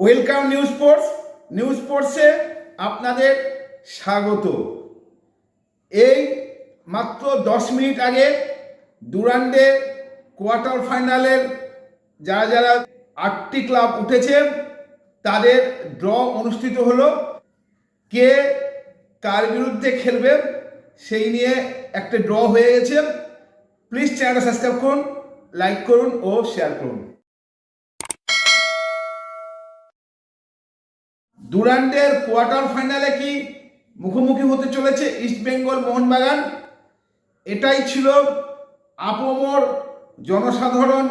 Welcome news sports. News স্পোর্টসে আপনাদের স্বাগত। এই মাত্র দশ মিনিট আগে ডুরান্ডে কোয়ার্টার ফাইনালের যারা যারা আটটি ক্লাব উঠেছে, তাদের ড্র অনুষ্ঠিত হলো। কে কার বিরুদ্ধে খেলবে সেই নিয়ে একটা ড্র হয়ে গেছে। প্লিজ চ্যানেলটা সাবস্ক্রাইব করুন, লাইক করুন ও শেয়ার করুন। ডুরান্ডের কোয়ার্টার ফাইনালে কি মুখোমুখি হতে চলেছে ইস্টবেঙ্গল মোহনবাগান? এটাই ছিল আপমর জনসাধারণ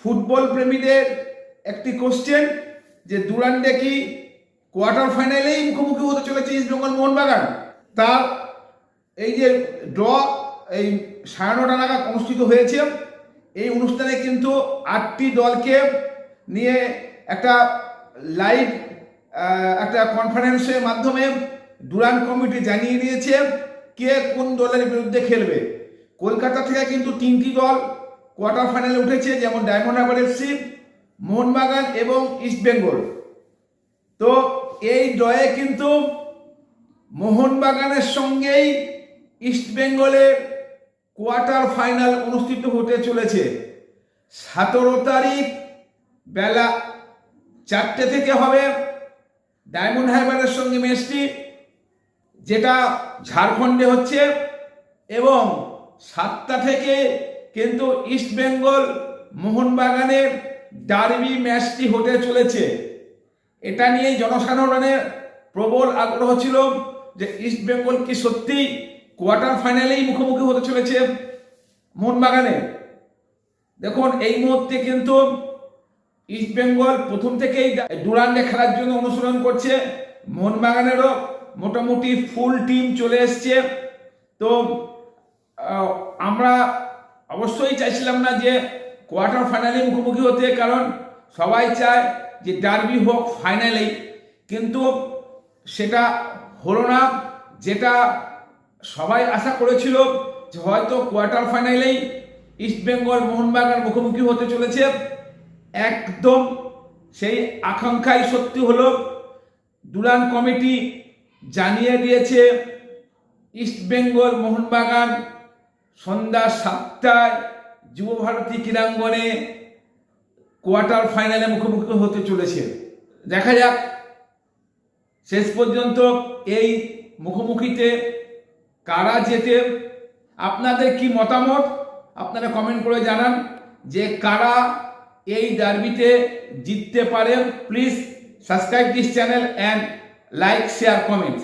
ফুটবল প্রেমীদের একটি কোশ্চেন যে ডুরান্ডে কি কোয়ার্টার ফাইনালেই মুখোমুখি হতে চলেছে ইস্টবেঙ্গল মোহনবাগান? তার এই যে ড্র, এই সাড়ে নটা নাগাদ অনুষ্ঠিত হয়েছে। এই অনুষ্ঠানে কিন্তু আটটি দলকে নিয়ে একটা লাইভ একটা কনফারেন্সের মাধ্যমে ডুরান কমিটি জানিয়ে দিয়েছে কে কোন দলের বিরুদ্ধে খেলবে। কলকাতা থেকে কিন্তু তিনটি দল কোয়ার্টার ফাইনালে উঠেছে, যেমন ডায়মন্ড হারবার এফসি মোহনবাগান এবং ইস্টবেঙ্গল তো এই ডয়ে কিন্তু মোহনবাগানের সঙ্গেই ইস্টবেঙ্গলের কোয়ার্টার ফাইনাল অনুষ্ঠিত হতে চলেছে। সতেরো তারিখ বেলা চারটে থেকে হবে। ডায়মন্ড হারবারের সঙ্গে ম্যাচটি, যেটা ঝাড়খণ্ডে হচ্ছে, এবং সাতটা থেকে কিন্তু ইস্টবেঙ্গল মোহনবাগানের ডার্বি ম্যাচটি হতে চলেছে। এটা নিয়েই জনসাধারণের প্রবল আগ্রহ ছিল যে ইস্টবেঙ্গল কি সত্যি কোয়ার্টার ফাইনালেই মুখোমুখি হতে চলেছে মোহনবাগানে। দেখুন, এই মুহূর্তে কিন্তু ইস্টবেঙ্গল প্রথম থেকেই ডুরান্ডে খেলার জন্য অনুসরণ করছে। মোহনবাগানেরও মোটামুটি ফুল টিম চলে এসছে। তো আমরা অবশ্যই চাইছিলাম না যে কোয়ার্টার ফাইনালে মুখোমুখি হতে, কারণ সবাই চায় যে ডার্বি হোক ফাইনালেই কিন্তু সেটা হলো না। যেটা সবাই আশা করেছিল যে হয়তো কোয়ার্টার ফাইনালেই ইস্টবেঙ্গল মোহনবাগান মুখোমুখি হতে চলেছে। একদম সেই আকাঙ্ক্ষাই সত্যি হলো। দুলান কমিটি জানিয়ে দিয়েছে ইস্টবেঙ্গল মোহনবাগান সন্ধ্যা সাতটায় যুবভারতী ক্রীড়াঙ্গনে কোয়ার্টার ফাইনালে মুখোমুখি হতে চলেছে। দেখা যাক, শেষ পর্যন্ত এই মুখোমুখিতে কারা যেতে আপনাদের কি মতামত? আপনারা কমেন্ট করে জানান যে কারা এই ডার্বিতে জিততে পারেন। Please subscribe this channel and like share comment